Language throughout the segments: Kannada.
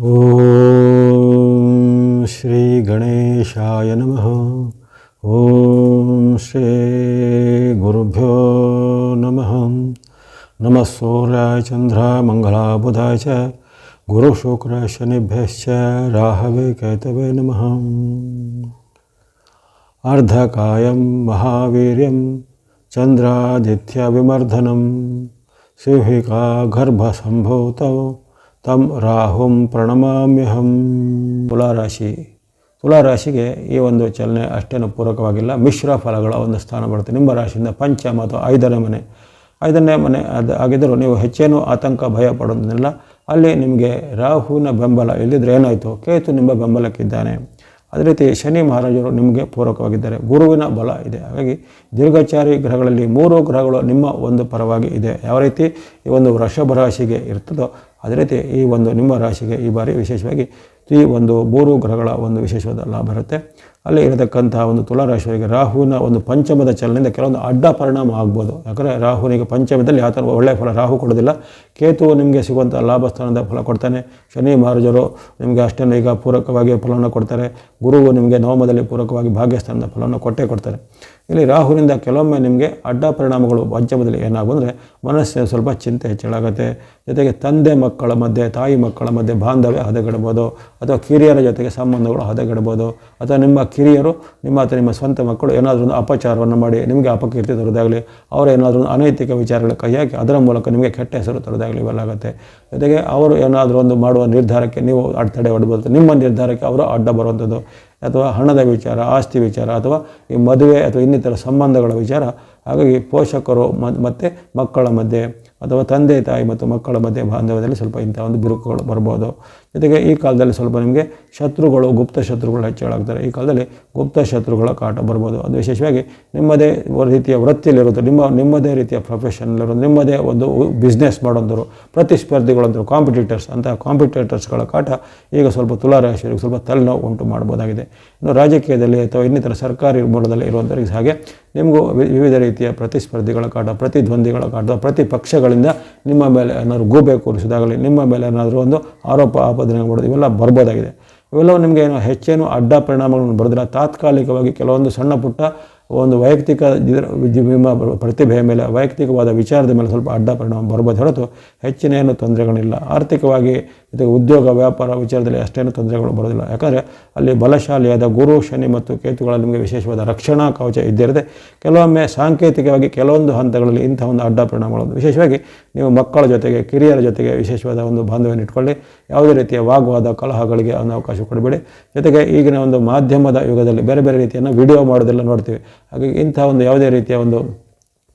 ॐ श्रीगणेशाय नमः। ॐ श्रीगुरुभ्यो नमः। नमः सूर्याय चन्द्रामङ्गलाबुधाय च गुरुशुक्रशनिभ्यश्च राहवेकेतवे नमः। अर्धकायं महावीर्यं चन्द्रादित्यविमर्धनं सिहिका गर्भसम्भूतौ ನಮಃ ಅರ್ಧಕಾಯಂ ಮಹಾವೀರ್ಯಂ ಚಂದ್ರಾದಿತ್ಯವಿಮರ್ಧನಂ ಸಿಂಹಿಕಾ ಗರ್ಭಸಂಭೂತೌ ತಂ ರಾಹುಂ ಪ್ರಣಮಾಮ್ಯಹಂ. ತುಲಾರಾಶಿ. ತುಲಾರಾಶಿಗೆ ಈ ಒಂದು ಚಲನೆ ಅಷ್ಟೇನು ಪೂರಕವಾಗಿಲ್ಲ. ಮಿಶ್ರ ಫಲಗಳ ಒಂದು ಸ್ಥಾನ ಬರುತ್ತೆ. ನಿಮ್ಮ ರಾಶಿಯಿಂದ ಪಂಚಮ ಅಥವಾ ಐದನೇ ಮನೆ. ಐದನೇ ಮನೆ ಅದು ಆಗಿದ್ದರೂ ನೀವು ಹೆಚ್ಚೇನು ಆತಂಕ, ಭಯ ಪಡೋದಿಲ್ಲ. ಅಲ್ಲಿ ನಿಮಗೆ ರಾಹುವಿನ ಬೆಂಬಲ ಇಲ್ಲದಿದ್ರೆ ಏನಾಯಿತು? ಕೇತು ನಿಮ್ಮ ಬೆಂಬಲಕ್ಕಿದ್ದಾನೆ. ಅದೇ ರೀತಿ ಶನಿ ಮಹಾರಾಜರು ನಿಮಗೆ ಪೂರಕವಾಗಿದ್ದಾರೆ. ಗುರುವಿನ ಬಲ ಇದೆ. ಹಾಗಾಗಿ ದೀರ್ಘಚಾರಿ ಗ್ರಹಗಳಲ್ಲಿ ಮೂರು ಗ್ರಹಗಳು ನಿಮ್ಮ ಒಂದು ಪರವಾಗಿ ಇದೆ. ಯಾವ ರೀತಿ ಈ ಒಂದು ವೃಷಭ ರಾಶಿಗೆ ಇರ್ತದೋ ಅದೇ ರೀತಿ ಈ ಒಂದು ನಿಮ್ಮ ರಾಶಿಗೆ ಈ ಬಾರಿ ವಿಶೇಷವಾಗಿ ಈ ಒಂದು ಮೂರು ಗ್ರಹಗಳ ಒಂದು ವಿಶೇಷವಾದ ಲಾಭ ಇರುತ್ತೆ. ಅಲ್ಲಿ ಇರತಕ್ಕಂತಹ ಒಂದು ತುಲಾರಾಶಿಯವರಿಗೆ ರಾಹುವಿನ ಒಂದು ಪಂಚಮದ ಚಲನೆಯಿಂದ ಕೆಲವೊಂದು ಅಡ್ಡ ಪರಿಣಾಮ ಆಗ್ಬೋದು. ಯಾಕಂದರೆ ರಾಹುವಿನಿಗೆ ಪಂಚಮದಲ್ಲಿ ಆ ಥರ ಒಳ್ಳೆಯ ಫಲ ರಾಹು ಕೊಡೋದಿಲ್ಲ ಕೇತು ನಿಮಗೆ ಸಿಗುವಂಥ ಲಾಭ ಸ್ಥಾನದ ಫಲ ಕೊಡ್ತಾನೆ. ಶನಿ ಮಹಾರಾಜರು ನಿಮಗೆ ಅಷ್ಟನ್ನು ಈಗ ಪೂರಕವಾಗಿ ಫಲವನ್ನು ಕೊಡ್ತಾರೆ. ಗುರುವು ನಿಮಗೆ ನವಮದಲ್ಲಿ ಪೂರಕವಾಗಿ ಭಾಗ್ಯಸ್ಥಾನದ ಫಲವನ್ನು ಕೊಟ್ಟೇ ಕೊಡ್ತಾರೆ. ಇಲ್ಲಿ ರಾಹುವಿನಿಂದ ಕೆಲವೊಮ್ಮೆ ನಿಮಗೆ ಅಡ್ಡ ಪರಿಣಾಮಗಳು ಪಂಚಮದಲ್ಲಿ ಏನಾಗುವಂದರೆ ಮನಸ್ಸಿನ ಸ್ವಲ್ಪ ಚಿಂತೆ ಹೆಚ್ಚಳಾಗುತ್ತೆ. ಜೊತೆಗೆ ತಂದೆ ಮಕ್ಕಳ ಮಧ್ಯೆ, ತಾಯಿ ಮಕ್ಕಳ ಮಧ್ಯೆ ಬಾಂಧವ್ಯ ಹದಗೆಡ್ಬೋದು, ಅಥವಾ ಕಿರಿಯರ ಜೊತೆಗೆ ಸಂಬಂಧಗಳು ಹದಗೆಡ್ಬೋದು, ಅಥವಾ ನಿಮ್ಮ ಕಿರಿಯರು, ನಿಮ್ಮ ಅಥವಾ ನಿಮ್ಮ ಸ್ವಂತ ಮಕ್ಕಳು ಏನಾದರೂ ಒಂದು ಅಪಚಾರವನ್ನು ಮಾಡಿ ನಿಮಗೆ ಅಪಕೀರ್ತಿ ತರೋದಾಗಲಿ ಅವರು ಏನಾದರೂ ಅನೈತಿಕ ವಿಚಾರಗಳ ಕೈ ಹಾಕಿ ಅದರ ಮೂಲಕ ನಿಮಗೆ ಕೆಟ್ಟ ಹೆಸರು ತರೋದಾಗಲಿ ಇವೆಲ್ಲಾಗುತ್ತೆ. ಜೊತೆಗೆ ಅವರು ಏನಾದರೂ ಒಂದು ಮಾಡುವ ನಿರ್ಧಾರಕ್ಕೆ ನೀವು ಅಡ್ತಡೆ ಹೊಡ್ಬೋದು, ನಿಮ್ಮ ನಿರ್ಧಾರಕ್ಕೆ ಅವರು ಅಡ್ಡ ಬರುವಂಥದ್ದು. ಅಥವಾ ಹಣದ ವಿಚಾರ, ಆಸ್ತಿ ವಿಚಾರ, ಅಥವಾ ಈ ಮದುವೆ ಅಥವಾ ಇನ್ನಿತರ ಸಂಬಂಧಗಳ ವಿಚಾರ. ಹಾಗಾಗಿ ಪೋಷಕರು ಮತ್ತು ಮಕ್ಕಳ ಮಧ್ಯೆ ಅಥವಾ ತಂದೆ ತಾಯಿ ಮತ್ತು ಮಕ್ಕಳ ಮಧ್ಯೆ ಬಾಂಧವ್ಯದಲ್ಲಿ ಸ್ವಲ್ಪ ಇಂಥ ಒಂದು ಬಿರುಕುಗಳು ಬರ್ಬೋದು. ಜೊತೆಗೆ ಈ ಕಾಲದಲ್ಲಿ ಸ್ವಲ್ಪ ನಿಮಗೆ ಶತ್ರುಗಳು, ಗುಪ್ತ ಶತ್ರುಗಳು ಹೆಚ್ಚಳಾಗ್ತಾರೆ ಈ ಕಾಲದಲ್ಲಿ ಗುಪ್ತ ಶತ್ರುಗಳ ಕಾಟ ಬರ್ಬೋದು. ಅದು ವಿಶೇಷವಾಗಿ ನಿಮ್ಮದೇ ರೀತಿಯ ವೃತ್ತಿಯಲ್ಲಿರೋದು ನಿಮ್ಮ, ನಿಮ್ಮದೇ ರೀತಿಯ ಪ್ರೊಫೆಷನಲ್ಲಿರೋದು ನಿಮ್ಮದೇ ಒಂದು ಬಿಸ್ನೆಸ್ ಮಾಡೋಂಥವ್ರು ಪ್ರತಿಸ್ಪರ್ಧಿಗಳಂದರು ಕಾಂಪಿಟೇಟರ್ಸ್ ಅಂತಹ ಕಾಂಪಿಟೇಟರ್ಸ್ಗಳ ಕಾಟ ಈಗ ಸ್ವಲ್ಪ ತುಲಾರಾಶಿಯವರಿಗೆ ಸ್ವಲ್ಪ ತಲೆನೋವು ಉಂಟು ಮಾಡ್ಬೋದಾಗಿದೆ ಇನ್ನು ರಾಜಕೀಯದಲ್ಲಿ ಅಥವಾ ಇನ್ನಿತರ ಸರ್ಕಾರಿ ಮೂಲದಲ್ಲಿ ಇರುವಂಥವ್ರಿಗೆ ಹಾಗೆ ನಿಮಗೂ ವಿವಿಧ ರೀತಿಯ ಪ್ರತಿಸ್ಪರ್ಧಿಗಳ ಕಾಟ ಪ್ರತಿದ್ವಂದಿಗಳ ಕಾಟ ಪ್ರತಿಪಕ್ಷಗಳಿಂದ ನಿಮ್ಮ ಮೇಲೆ ಏನಾದರೂ ಗೂಬೆ ಕೂರಿಸಿದಾಗಲಿ, ನಿಮ್ಮ ಮೇಲೆ ಏನಾದರೂ ಒಂದು ಆರೋಪ ಆಪಾದನೆ ಮಾಡೋದು ಇವೆಲ್ಲ ಬರ್ಬೋದಾಗಿದೆ. ಇವೆಲ್ಲವೂ ನಿಮಗೆ ಏನು ಹೆಚ್ಚೇನು ಅಡ್ಡ ಪರಿಣಾಮಗಳನ್ನು ಬರೋದಿಲ್ಲ ತಾತ್ಕಾಲಿಕವಾಗಿ ಕೆಲವೊಂದು ಸಣ್ಣ ಪುಟ್ಟ ಒಂದು ವೈಯಕ್ತಿಕ ನಿಮ್ಮ ಪ್ರತಿಭೆಯ ಮೇಲೆ, ವೈಯಕ್ತಿಕವಾದ ವಿಚಾರದ ಮೇಲೆ ಸ್ವಲ್ಪ ಅಡ್ಡ ಪರಿಣಾಮ ಬರ್ಬೋದು ಹೊರತು ಹೆಚ್ಚಿನ ಏನು ತೊಂದರೆಗಳಿಲ್ಲ. ಆರ್ಥಿಕವಾಗಿ ಇದು ಉದ್ಯೋಗ, ವ್ಯಾಪಾರ ವಿಚಾರದಲ್ಲಿ ಅಷ್ಟೇನು ತೊಂದರೆಗಳು ಬರೋದಿಲ್ಲ ಯಾಕಂದರೆ ಅಲ್ಲಿ ಬಲಶಾಲಿಯಾದ ಗುರು, ಶನಿ ಮತ್ತು ಕೇತುಗಳ ನಿಮಗೆ ವಿಶೇಷವಾದ ರಕ್ಷಣಾ ಕವಚ ಇದ್ದಿರದೆ ಕೆಲವೊಮ್ಮೆ ಸಾಂಕೇತಿಕವಾಗಿ ಕೆಲವೊಂದು ಹಂತಗಳಲ್ಲಿ ಇಂಥ ಒಂದು ಅಡ್ಡ ಪರಿಣಾಮಗಳು ವಿಶೇಷವಾಗಿ ನೀವು ಮಕ್ಕಳ ಜೊತೆಗೆ, ಕಿರಿಯರ ಜೊತೆಗೆ ವಿಶೇಷವಾದ ಒಂದು ಬಾಂಧವ್ಯನ ಇಟ್ಕೊಳ್ಳಿ. ಯಾವುದೇ ರೀತಿಯ ವಾಗ್ವಾದ, ಕಲಹಗಳಿಗೆ ಅವಕಾಶ ಕೊಡಬೇಡಿ. ಜೊತೆಗೆ ಈಗಿನ ಒಂದು ಮಾಧ್ಯಮದ ಯುಗದಲ್ಲಿ ಬೇರೆ ಬೇರೆ ರೀತಿಯನ್ನು ವಿಡಿಯೋ ಮಾಡೋದೆಲ್ಲ ನೋಡ್ತೀವಿ. ಹಾಗಾಗಿ ಇಂಥ ಒಂದು ಯಾವುದೇ ರೀತಿಯ ಒಂದು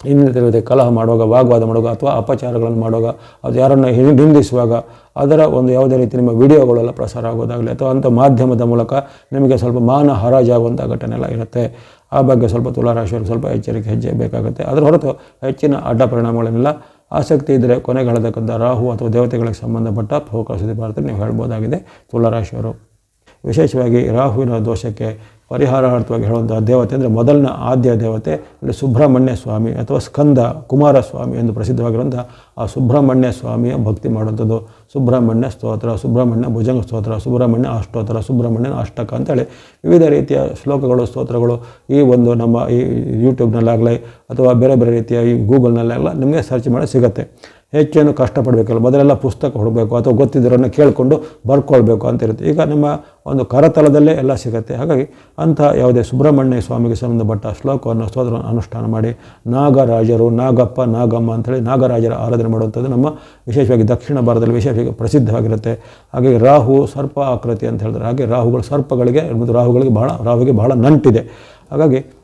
ಇನ್ನಿತರ ಕಲಹ ಮಾಡುವಾಗ, ವಾಗ್ವಾದ ಮಾಡುವಾಗ ಅಥವಾ ಅಪಚಾರಗಳನ್ನು ಮಾಡುವಾಗ, ಅದು ಯಾರನ್ನು ನಿಂದಿಸುವಾಗ ಅದರ ಒಂದು ಯಾವುದೇ ರೀತಿ ನಿಮ್ಮ ವಿಡಿಯೋಗಳೆಲ್ಲ ಪ್ರಸಾರ ಆಗೋದಾಗಲಿ ಅಥವಾ ಅಂಥ ಮಾಧ್ಯಮದ ಮೂಲಕ ನಿಮಗೆ ಸ್ವಲ್ಪ ಮಾನ ಹರಾಜಾಗುವಂಥ ಘಟನೆ ಎಲ್ಲ ಇರುತ್ತೆ. ಆ ಬಗ್ಗೆ ಸ್ವಲ್ಪ ತುಲಾರಾಶಿಯವರು ಸ್ವಲ್ಪ ಎಚ್ಚರಿಕೆ, ಹೆಜ್ಜೆ ಬೇಕಾಗುತ್ತೆ. ಅದರ ಹೊರತು ಹೆಚ್ಚಿನ ಅಡ್ಡ ಪರಿಣಾಮಗಳನ್ನೆಲ್ಲ ಆಸಕ್ತಿ ಇದ್ದರೆ ಕೊನೆಗೆ ರಾಹು ಅಥವಾ ದೇವತೆಗಳಿಗೆ ಸಂಬಂಧಪಟ್ಟ ಫೋಕಸ್ ಭಾರತ ನೀವು ಹೇಳ್ಬೋದಾಗಿದೆ. ತುಲಾರಾಶಿಯವರು. ವಿಶೇಷವಾಗಿ ರಾಹುವಿನ ದೋಷಕ್ಕೆ ಪರಿಹಾರಾರ್ಥವಾಗಿ ಹೇಳುವಂಥ ದೇವತೆ ಅಂದರೆ ಮೊದಲನ ಆದ್ಯ ದೇವತೆ ಅಂದರೆ ಸುಬ್ರಹ್ಮಣ್ಯ ಸ್ವಾಮಿ ಅಥವಾ ಸ್ಕಂದ ಕುಮಾರಸ್ವಾಮಿ ಎಂದು ಪ್ರಸಿದ್ಧವಾಗಿರುವಂಥ ಆ ಸುಬ್ರಹ್ಮಣ್ಯ ಸ್ವಾಮಿಯ ಭಕ್ತಿ ಮಾಡುವಂಥದ್ದು. ಸುಬ್ರಹ್ಮಣ್ಯ ಸ್ತೋತ್ರ, ಸುಬ್ರಹ್ಮಣ್ಯ ಭುಜಂಗ ಸ್ತೋತ್ರ, ಸುಬ್ರಹ್ಮಣ್ಯ ಅಷ್ಟೋತ್ತರ ಸುಬ್ರಹ್ಮಣ್ಯನ ಅಷ್ಟಕ ಅಂತೇಳಿ ವಿವಿಧ ರೀತಿಯ ಶ್ಲೋಕಗಳು, ಸ್ತೋತ್ರಗಳು ಈ ಒಂದು ನಮ್ಮ ಈ ಯೂಟ್ಯೂಬ್ನಲ್ಲಾಗಲಿ ಅಥವಾ ಬೇರೆ ಬೇರೆ ರೀತಿಯ ಈ ಗೂಗಲ್ನಲ್ಲಾಗಲ್ಲ ನಿಮಗೆ ಸರ್ಚ್ ಮಾಡಿ ಸಿಗುತ್ತೆ. ಹೆಚ್ಚೇನು ಕಷ್ಟಪಡಬೇಕಲ್ಲ. ಮೊದಲೆಲ್ಲ ಪುಸ್ತಕ ಹುಡಬೇಕು ಅಥವಾ ಗೊತ್ತಿದ್ದರನ್ನು ಕೇಳಿಕೊಂಡು ಬರ್ಕೊಳ್ಬೇಕು ಅಂತ ಇರುತ್ತೆ. ಈಗ ನಿಮ್ಮ ಒಂದು ಕರತಲದಲ್ಲೇ ಎಲ್ಲ ಸಿಗುತ್ತೆ. ಹಾಗಾಗಿ ಅಂಥ ಯಾವುದೇ ಸುಬ್ರಹ್ಮಣ್ಯ ಸ್ವಾಮಿಗೆ ಸಂಬಂಧಪಟ್ಟ ಶ್ಲೋಕವನ್ನು ಸ್ತೋತ್ರ ಅನುಷ್ಠಾನ ಮಾಡಿ, ನಾಗರಾಜರು, ನಾಗಪ್ಪ, ನಾಗಮ್ಮ ಅಂಥೇಳಿ ನಾಗರಾಜರ ಆರಾಧನೆ ಮಾಡುವಂಥದ್ದು ನಮ್ಮ ವಿಶೇಷವಾಗಿ ದಕ್ಷಿಣ ಭಾರತದಲ್ಲಿ ವಿಶೇಷವಾಗಿ ಪ್ರಸಿದ್ಧವಾಗಿರುತ್ತೆ. ಹಾಗೆ ರಾಹು ಸರ್ಪ ಆಕೃತಿ ಅಂತ ಹೇಳಿದ್ರೆ ಹಾಗೆ ರಾಹುಗಳು, ಸರ್ಪಗಳಿಗೆ ಮತ್ತು ರಾಹುಗಳಿಗೆ ಬಹಳ, ರಾಹುಗೆ ಬಹಳ ನಂಟಿದೆ. ಹಾಗಾಗಿ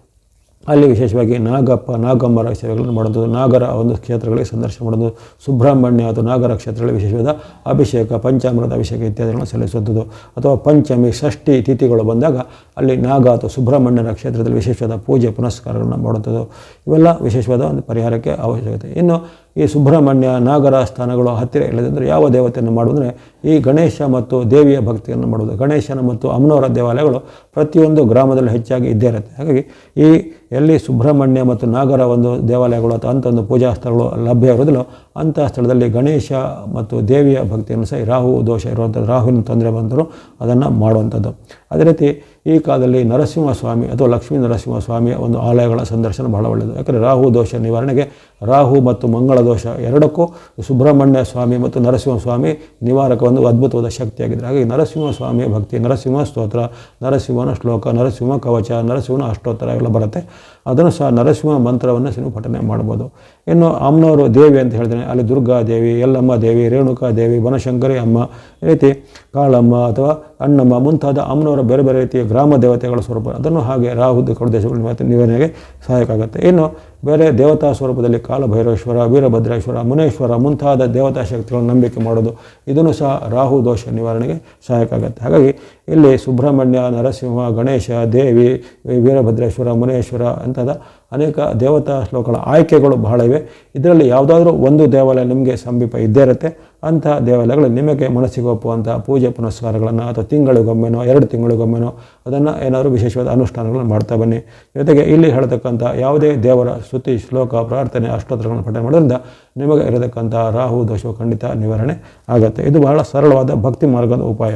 ಅಲ್ಲಿ ವಿಶೇಷವಾಗಿ ನಾಗಪ್ಪ, ನಾಗಮ್ಮರ ಸೇವೆಗಳನ್ನು ಮಾಡೋದು ನಾಗರ ಒಂದು ಕ್ಷೇತ್ರಗಳಿಗೆ ಸಂದರ್ಶನ ಮಾಡೋದು ಸುಬ್ರಹ್ಮಣ್ಯ ಅಥವಾ ನಾಗರ ಕ್ಷೇತ್ರಗಳಿಗೆ ವಿಶೇಷವಾದ ಅಭಿಷೇಕ, ಪಂಚಾಮೃತ ಅಭಿಷೇಕ ಇತ್ಯಾದಿಗಳನ್ನು ಸಲ್ಲಿಸುವಂಥದ್ದು. ಅಥವಾ ಪಂಚಮಿ, ಷಷ್ಠಿ ತಿಥಿಗಳು ಬಂದಾಗ ಅಲ್ಲಿ ನಾಗ ಅಥವಾ ಸುಬ್ರಹ್ಮಣ್ಯನ ಕ್ಷೇತ್ರದಲ್ಲಿ ವಿಶೇಷವಾದ ಪೂಜೆ, ಪುನಸ್ಕಾರಗಳನ್ನು ಮಾಡುವಂಥದ್ದು. ಇವೆಲ್ಲ ವಿಶೇಷವಾದ ಒಂದು ಪರಿಹಾರಕ್ಕೆ ಅವಶ್ಯಕತೆ. ಇನ್ನು ಈ ಸುಬ್ರಹ್ಮಣ್ಯ ನಾಗರ ಸ್ಥಾನಗಳು ಹತ್ತಿರ ಇಲ್ಲದಿದ್ದರೆ ಯಾವ ದೇವತೆಯನ್ನು ಮಾಡುವುದಂದರೆ ಈ ಗಣೇಶ ಮತ್ತು ದೇವಿಯ ಭಕ್ತಿಯನ್ನು ಮಾಡುವುದು. ಗಣೇಶನ ಮತ್ತು ಅಮ್ಮನವರ ದೇವಾಲಯಗಳು ಪ್ರತಿಯೊಂದು ಗ್ರಾಮದಲ್ಲಿ ಹೆಚ್ಚಾಗಿ ಇದ್ದೇ ಇರುತ್ತೆ. ಹಾಗಾಗಿ ಈ ಎಲ್ಲಿ ಸುಬ್ರಹ್ಮಣ್ಯ ಮತ್ತು ನಾಗರ ಒಂದು ದೇವಾಲಯಗಳು ಅಥವಾ ಅಂಥ ಒಂದು ಪೂಜಾ ಸ್ಥಳಗಳು ಲಭ್ಯ ಇರೋದಿಲ್ಲೋ ಅಂಥ ಸ್ಥಳದಲ್ಲಿ ಗಣೇಶ ಮತ್ತು ದೇವಿಯ ಭಕ್ತಿಯನ್ನು ಸಹ ರಾಹು ದೋಷ ಇರುವಂಥದ್ದು, ರಾಹುವಿನ ತೊಂದರೆ ಬಂದರೂ ಅದನ್ನು ಮಾಡುವಂಥದ್ದು. ಅದೇ ರೀತಿ ಈ ಕಾಲದಲ್ಲಿ ನರಸಿಂಹಸ್ವಾಮಿ ಅಥವಾ ಲಕ್ಷ್ಮೀ ನರಸಿಂಹಸ್ವಾಮಿಯ ಒಂದು ಆಲಯಗಳ ಸಂದರ್ಶನ ಬಹಳ ಒಳ್ಳೆಯದು. ಯಾಕಂದರೆ ರಾಹು ದೋಷ ನಿವಾರಣೆಗೆ ರಾಹು ಮತ್ತು ಮಂಗಳ ದೋಷ ಎರಡಕ್ಕೂ ಸುಬ್ರಹ್ಮಣ್ಯ ಸ್ವಾಮಿ ಮತ್ತು ನರಸಿಂಹಸ್ವಾಮಿ ನಿವಾರಕ ಒಂದು ಅದ್ಭುತವಾದ ಶಕ್ತಿಯಾಗಿದೆ ಹಾಗಾಗಿ ನರಸಿಂಹಸ್ವಾಮಿಯ ಭಕ್ತಿ, ನರಸಿಂಹ ಸ್ತೋತ್ರ, ನರಸಿಂಹನ ಶ್ಲೋಕ, ನರಸಿಂಹ ಕವಚ, ನರಸಿಂಹನ ಅಷ್ಟೋತ್ತರ ಎಲ್ಲ ಬರುತ್ತೆ. ಅದನ್ನು ಸಹ ನರಸಿಂಹ ಮಂತ್ರವನ್ನು ನೀವು ಪಠನೆ ಮಾಡ್ಬೋದು. ಇನ್ನು ಅಮ್ಮನವರು ದೇವಿ ಅಂತ ಹೇಳ್ತೇನೆ. ಅಲ್ಲಿ ದುರ್ಗಾ ದೇವಿ, ಯಲ್ಲಮ್ಮ ದೇವಿ, ರೇಣುಕಾ ದೇವಿ, ಬನಶಂಕರಿ ಅಮ್ಮ, ಈ ರೀತಿ ಕಾಳಮ್ಮ ಅಥವಾ ಅಣ್ಣಮ್ಮ ಮುಂತಾದ ಅಮ್ಮನವರ ಬೇರೆ ಬೇರೆ ರೀತಿಯ ಗ್ರಾಮ ದೇವತೆಗಳ ಸ್ವರೂಪ. ಅದನ್ನು ಹಾಗೆ ರಾಹು ದೇಶಗಳು ನಿವಾರ ನಿವಾರಣೆಗೆ ಸಹಾಯಕ ಆಗುತ್ತೆ. ಇನ್ನು ಬೇರೆ ದೇವತಾ ಸ್ವರೂಪದಲ್ಲಿ ಕಾಲಭೈರವೇಶ್ವರ ವೀರಭದ್ರೇಶ್ವರ, ಮುನೇಶ್ವರ ಮುಂತಾದ ದೇವತಾ ಶಕ್ತಿಗಳನ್ನು ನಂಬಿಕೆ ಮಾಡೋದು, ಇದನ್ನು ಸಹ ರಾಹು ದೋಷ ನಿವಾರಣೆಗೆ ಸಹಾಯಕ ಆಗುತ್ತೆ. ಹಾಗಾಗಿ ಇಲ್ಲಿ ಸುಬ್ರಹ್ಮಣ್ಯ, ನರಸಿಂಹ, ಗಣೇಶ, ದೇವಿ, ವೀರಭದ್ರೇಶ್ವರ, ಮುನೇಶ್ವರ ಅಂಥದ ಅನೇಕ ದೇವತಾ ಶ್ಲೋಕಗಳ ಆಯ್ಕೆಗಳು ಬಹಳ ಇವೆ. ಇದರಲ್ಲಿ ಯಾವುದಾದ್ರೂ ಒಂದು ದೇವಾಲಯ ನಿಮಗೆ ಸಮೀಪ ಇದ್ದೇ ಇರುತ್ತೆ ಅಂತಹ ದೇವಾಲಯಗಳು ನಿಮಗೆ ಮನಸ್ಸಿಗೆ ಒಪ್ಪುವಂಥ ಪೂಜೆ ಪುನಸ್ಕಾರಗಳನ್ನು ಅಥವಾ ತಿಂಗಳಿಗೊಮ್ಮೆನೋ, ಎರಡು ತಿಂಗಳಿಗೊಮ್ಮೆನೋ ಅದನ್ನು ಏನಾದರೂ ವಿಶೇಷವಾದ ಅನುಷ್ಠಾನಗಳನ್ನು ಮಾಡ್ತಾ ಬನ್ನಿ. ಜೊತೆಗೆ ಇಲ್ಲಿ ಹೇಳ್ತಕ್ಕಂಥ ಯಾವುದೇ ದೇವರ ಸ್ತುತಿ, ಶ್ಲೋಕ, ಪ್ರಾರ್ಥನೆ, ಅಷ್ಟೋತ್ತರಗಳನ್ನು ಪಠನೆ ಮಾಡೋದ್ರಿಂದ ನಿಮಗೆ ಇರತಕ್ಕಂಥ ರಾಹು ದೋಷವು ಖಂಡಿತ ನಿವಾರಣೆ ಆಗುತ್ತೆ. ಇದು ಬಹಳ ಸರಳವಾದ ಭಕ್ತಿ ಮಾರ್ಗದ ಉಪಾಯ.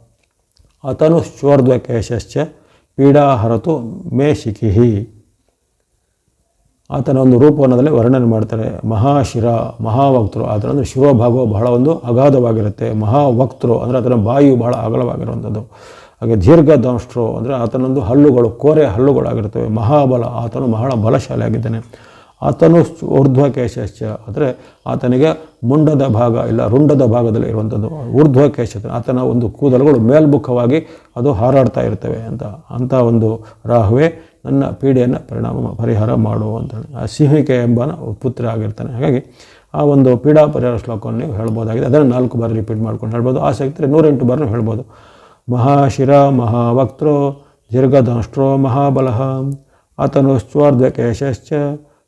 ಅತನುಶ್ಚೋರ್ಧ್ವಕೇಶಶ್ಚ ಪೀಡಾಹರತು ಮೇ ಶಿಖಿಹಿ ಆತನ ಒಂದು ರೂಪವನ್ನದಲ್ಲಿ ವರ್ಣನೆ ಮಾಡ್ತಾರೆ. ಮಹಾಶಿರ ಮಹಾವಕ್ತರು ಆತನ ಅಂದರೆ ಶಿವಭಾಗವು ಬಹಳ ಒಂದು ಅಗಾಧವಾಗಿರುತ್ತೆ. ಮಹಾವಕ್ತರು ಅಂದರೆ ಆತನ ಬಾಯು ಬಹಳ ಅಗಲವಾಗಿರುವಂಥದ್ದು. ಹಾಗೆ ದೀರ್ಘದಂಷ್ಟ್ರು ಅಂದರೆ ಆತನೊಂದು ಹಲ್ಲುಗಳು, ಕೋರೆ ಹಲ್ಲುಗಳಾಗಿರ್ತವೆ. ಮಹಾಬಲ, ಆತನು ಬಹಳ ಬಲಶಾಲಿಯಾಗಿದ್ದಾನೆ. ಆತನು ಊರ್ಧ್ವಕೇಶಶ್ಚ. ಅಂದರೆ ಆತನಿಗೆ ಮುಂಡದ ಭಾಗ ಇಲ್ಲ, ರುಂಡದ ಭಾಗದಲ್ಲಿ ಇರುವಂಥದ್ದು ಊರ್ಧ್ವಕೇಶ ಆತನ ಒಂದು ಕೂದಲುಗಳು ಮೇಲ್ಮುಖವಾಗಿ ಅದು ಹಾರಾಡ್ತಾ ಇರ್ತವೆ ಅಂತ ಅಂಥ ಒಂದು ರಾಹುವೆ ನನ್ನ ಪೀಡೆಯನ್ನು ಪರಿಣಾಮ ಪರಿಹಾರ ಮಾಡು ಅಂತೇಳಿ. ಆ ಸಿಂಹಿಕೆ ಎಂಬ ಪುತ್ರ ಆಗಿರ್ತಾನೆ. ಹಾಗಾಗಿ ಆ ಒಂದು ಪೀಡಾ ಪರಿಹಾರ ಶ್ಲೋಕವನ್ನು ನೀವು ಹೇಳ್ಬೋದಾಗಿದೆ. ಅದನ್ನು ನಾಲ್ಕು ಬಾರಿ ರಿಪೀಟ್ ಮಾಡ್ಕೊಂಡು ಹೇಳ್ಬೋದು. ಆಸಕ್ತಿ ನೂರೆಂಟು ಬಾರಿ ಹೇಳ್ಬೋದು. ಮಹಾಶಿರ ಮಹಾವಕ್ತೃ ದೀರ್ಘದಂಷ್ಟ್ರೋ ಮಹಾಬಲಹ ಆತನು ಸ್ವಾರ್ಧಕೇಶಶ್ಚ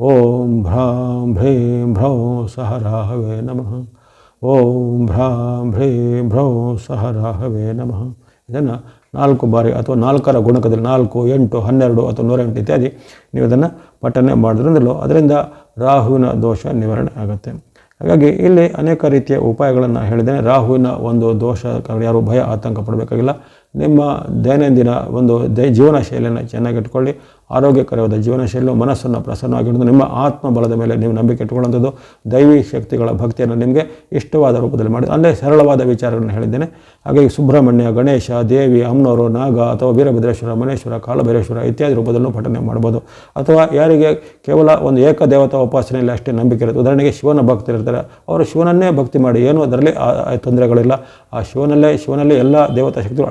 ಓಂ ಭ್ರಾಂ ಭ್ರೀಂ ಭ್ರೌಂ ಸಹ ರಾಹವೇ ನಮಃ. ಓಂ ಭ್ರಾಂ ಭ್ರೀಂ ಭ್ರೌಂ ಸಹ ರಾಹವೇ ನಮಃ. ಇದನ್ನು ನಾಲ್ಕು ಬಾರಿ ಅಥವಾ ನಾಲ್ಕರ ಗುಣಕದಲ್ಲಿ ನಾಲ್ಕು, ಎಂಟು, ಹನ್ನೆರಡು ಅಥವಾ ನೂರೆಂಟು ಇತ್ಯಾದಿ ನೀವು ಇದನ್ನು ಪಠನೆ ಮಾಡಿದ್ರಿಂದಲೂ ಅದರಿಂದ ರಾಹುವಿನ ದೋಷ ನಿವಾರಣೆ ಆಗುತ್ತೆ. ಹಾಗಾಗಿ ಇಲ್ಲಿ ಅನೇಕ ರೀತಿಯ ಉಪಾಯಗಳನ್ನು ಹೇಳಿದ್ದೇನೆ. ರಾಹುವಿನ ಒಂದು ದೋಷ ಯಾರು ಭಯ, ಆತಂಕ ಪಡಬೇಕಾಗಿಲ್ಲ. ನಿಮ್ಮ ದೈನಂದಿನ ಒಂದು ದೈ ಜೀವನ ಶೈಲಿಯನ್ನು ಚೆನ್ನಾಗಿಟ್ಕೊಳ್ಳಿ ಆರೋಗ್ಯಕರವಾದ ಜೀವನ ಶೈಲಿಯು ಮನಸ್ಸನ್ನು ಪ್ರಸನ್ನವಾಗಿಡೋದು ನಿಮ್ಮ ಆತ್ಮ ಬಲದ ಮೇಲೆ ನೀವು ನಂಬಿಕೆ ಇಟ್ಕೊಳ್ಳುವಂಥದ್ದು ದೈವಿ ಶಕ್ತಿಗಳ ಭಕ್ತಿಯನ್ನು ನಿಮಗೆ ಇಷ್ಟವಾದ ರೂಪದಲ್ಲಿ ಮಾಡಿ, ಅಂದರೆ ಸರಳವಾದ ವಿಚಾರಗಳನ್ನು ಹೇಳಿದ್ದೇನೆ. ಹಾಗಾಗಿ ಸುಬ್ರಹ್ಮಣ್ಯ, ಗಣೇಶ, ದೇವಿ ಅಮ್ಮನವರು ನಾಗ ಅಥವಾ ವೀರಭದ್ರೇಶ್ವರ, ಮನೇಶ್ವರ, ಕಾಳಭೈರೇಶ್ವರ ಇತ್ಯಾದಿ ರೂಪದಲ್ಲೂ ಪಠನೆ ಮಾಡ್ಬೋದು ಅಥವಾ ಯಾರಿಗೆ ಕೇವಲ ಒಂದು ಏಕದೇವತಾ ಉಪಾಸನೆಯಲ್ಲಿ ಅಷ್ಟೇ ನಂಬಿಕೆ ಇರುತ್ತೆ. ಉದಾಹರಣೆಗೆ ಶಿವನ ಭಕ್ತರಿರ್ತಾರೆ ಅವರು ಶಿವನನ್ನೇ ಭಕ್ತಿ ಮಾಡಿ, ಏನು ಅದರಲ್ಲಿ ತೊಂದರೆಗಳಿಲ್ಲ. ಆ ಶಿವನಲ್ಲೇ, ಶಿವನಲ್ಲಿ ಎಲ್ಲ ದೇವತಾ ಶಕ್ತಿಗಳು